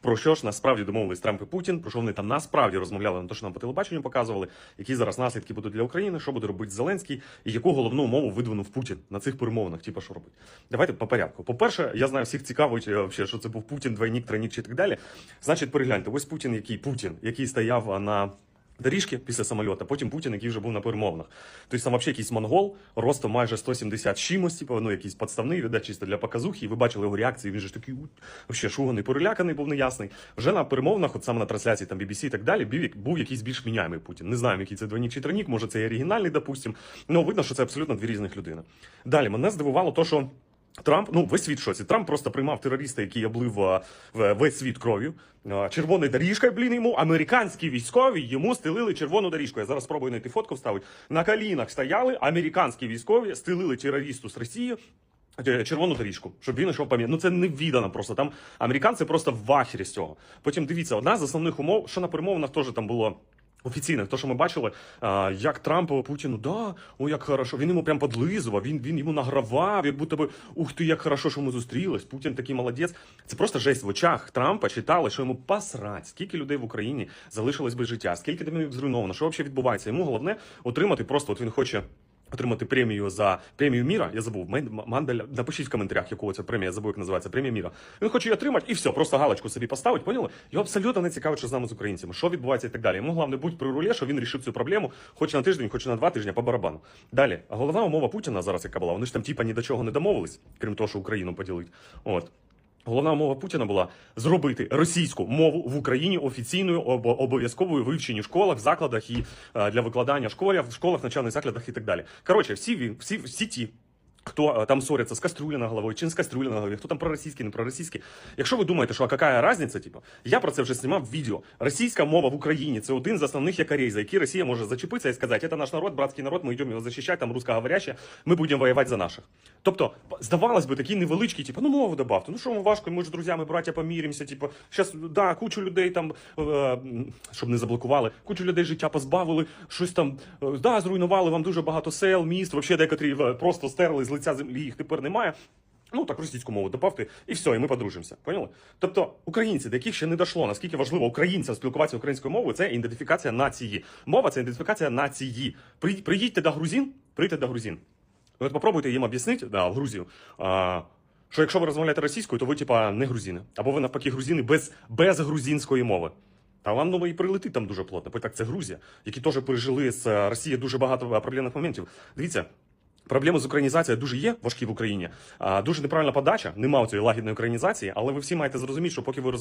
Про що ж насправді домовились Трамп і Путін? Про що вони там насправді розмовляли на те, що нам по телебаченню показували, які зараз наслідки будуть для України, що буде робити Зеленський, і яку головну умову видвинув Путін на цих перемовинах? Типа що робить? Давайте по порядку. По-перше, я знаю, всіх цікавить е, вообще, що це був Путін, двойник, тройник чи так далі. Значить, перегляньте, ось Путін, який Путін, який стояв на. Доріжки після самольота, потім Путін, який вже був на перемовинах. Тобто там взагалі якийсь монгол, ростом майже 170 з чимось, типу, ну якийсь подставний, видать, чисто для показухи. І ви бачили його реакції. Він же ж такий вообще шуганий, переляканий, був неясний. Вже на перемовинах, от саме на трансляції там BBC і так далі, був, був якийсь більш міняємий Путін. Не знаю, який це двойник чи тройник, може це і оригінальний, допустим. Ну видно, що це абсолютно дві різних людини. Далі мене здивувало то, що. Трамп, ну весь світ шоці. Трамп просто приймав терориста, який облив весь світ кров'ю. А, Червоною доріжкою, блін, йому американські військові йому стелили червону доріжку. Я зараз спробую знайти фотку вставити. На колінах стояли американські військові, стелили терористу з Росії. е, Червону доріжку, щоб він йшов пам'ять. Ну це не віддано просто. Там американці просто в вахері з цього. Потім дивіться, одна з основних умов, що на перемовинах теж там було. Офіційних, то, що ми бачили, як Трамп Путіну, да, о, як хорошо. Він йому прям подлизував, він, він йому награвав, як будто би ух ти, як хорошо, що ми зустрілись. Путін такий молодець. Це просто жесть в очах Трампа читали, що йому посрать, скільки людей в Україні залишилось без життя, скільки домів зруйновано, що взагалі відбувається. Йому головне отримати просто, от він хоче. Отримати премію за премію міра. Я забув. Манделя. Напишіть в коментарях, якого ця премія, я забув, як називається премія міра. Він хоче її отримати і все, просто галочку собі поставить. Поняли? Його абсолютно не цікавить, що з нами з українцями, що відбувається і так далі. Йому головне будь при рулі, що він рішив цю проблему, хоч на тиждень, хоч на два тижні по барабану. Далі, головна умова Путіна зараз, яка була, вони ж там типа ні до чого не домовились, крім того, що Україну поділить. От. Головна умова Путіна була зробити російську мову в Україні офіційною об- обов'язковою вивченню в школах, закладах і е, для викладання в школах, в школах, навчальних закладах і так далі. Коротше, всі всі, всі ті. Хто е, там ссоряться з кастрюлі на головою, чи не з кастрюлі на голові, хто там проросійський, не проросійський. Якщо ви думаєте, що а яка різниця, типу, я про це вже знімав відео. Російська мова в Україні це один з основних якорей, за які Росія може зачепитися і сказати, це наш народ, братський народ, ми йдемо його захищати, там русскоговорящі, ми будемо воювати за наших. Тобто, здавалось би, такі невеличкі, типу, ну мову добавте. Ну що ми важко, ми ж друзями, браття поміримося. Типу, щас, да, кучу людей там, е, щоб не заблокували, кучу людей життя позбавили, щось там, е, да, зруйнували вам дуже багато сел, міст, взагалі декотрі е, просто стерли з лиця землі, їх тепер немає. Ну так російську мову добавте, і все, і ми подружимося. Поняли? Тобто українці, до яких ще не дійшло, наскільки важливо українцям спілкуватися українською мовою, це ідентифікація нації. Мова це ідентифікація нації. При- Приїдьте до грузин, приїдьте до грузин. От попробуйте їм об'яснити, да, в Грузію. А, що якщо ви розмовляєте російською, то ви типа не грузини. Або ви навпаки грузини без, без грузинської мови. Та вам ну, і прилетить там дуже плотно. Так це Грузія, які теж пережили з е, Росії дуже багато проблемних моментів. Дивіться. Проблеми з українізацією дуже є важкі в Україні. Дуже неправильна подача, немає цієї лагідної українізації, але ви всі маєте зрозуміти, що поки ви розмовляєте.